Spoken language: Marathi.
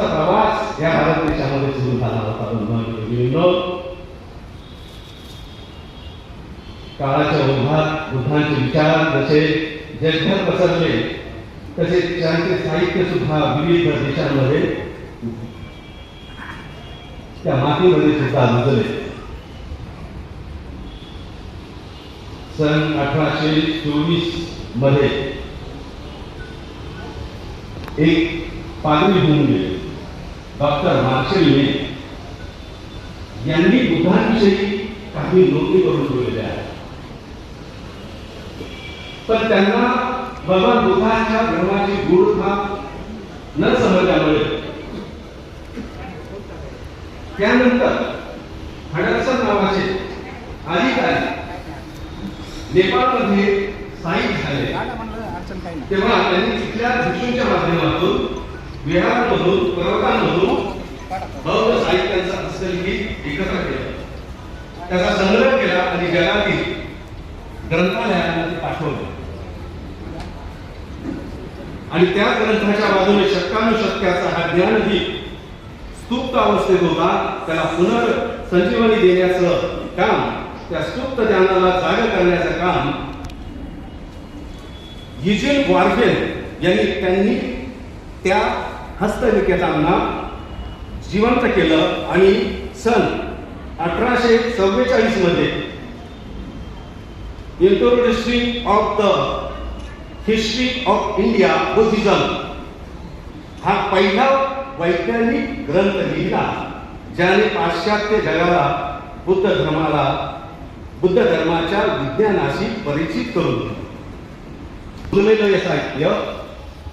तुमचा प्रवास या भारत देशामध्ये सुरू झाला होता बंधू काळाच्या ओघात बुद्धांचे विचार जसे जगभर पसरले तसे त्यांचे साहित्य सुद्धा विविध देशांमध्ये त्या मातीमध्ये सुद्धा रुजले सन अठराशे चोवीसमध्ये एक पादरी होऊन गेले डॉक्टर मार्शलने यांनी बुद्धांविषयी काही नोंदी करून ठेवलेल्या आहेत. पण त्यांना भगवान बुद्धांच्या धर्माची गूढता न समजल्यामुळे त्यानंतर हडसन नावाचे अधिकारी नेपाळमध्ये स्थायिक झाले. तेव्हा त्यांनी तिथल्या भिक्षूंच्या माध्यमातून विहारमधून पर्वतांमधून बौद्ध साहित्यांचा हस्तलिखित एकत्र केलं. त्याचा संग्रह केला आणि जगातील ग्रंथालयांना पाठवलं. आणि त्या ग्रंथाच्या बाजूने शतकानुशतकाचा हा ज्ञानही स्तुप्त अवस्थेत होता. त्याला पुनर्संजीवनी देण्याचं काम त्या स्तुप्त ज्ञानाला जाग करण्याचं काम युजिन वार्फेन यांनी त्यांनी त्या हस्तलिखितांना जिवंत केलं आणि सन अठराशे चव्वेचाळीसमध्ये introductory of the history of India Buddhism हा पहिला वैज्ञानिक ग्रंथ लिहिला ज्याने पाश्चात्य जगाला बुद्ध धर्माला बुद्ध धर्माच्या विज्ञानाशी परिचित करून दिलं. साहित्य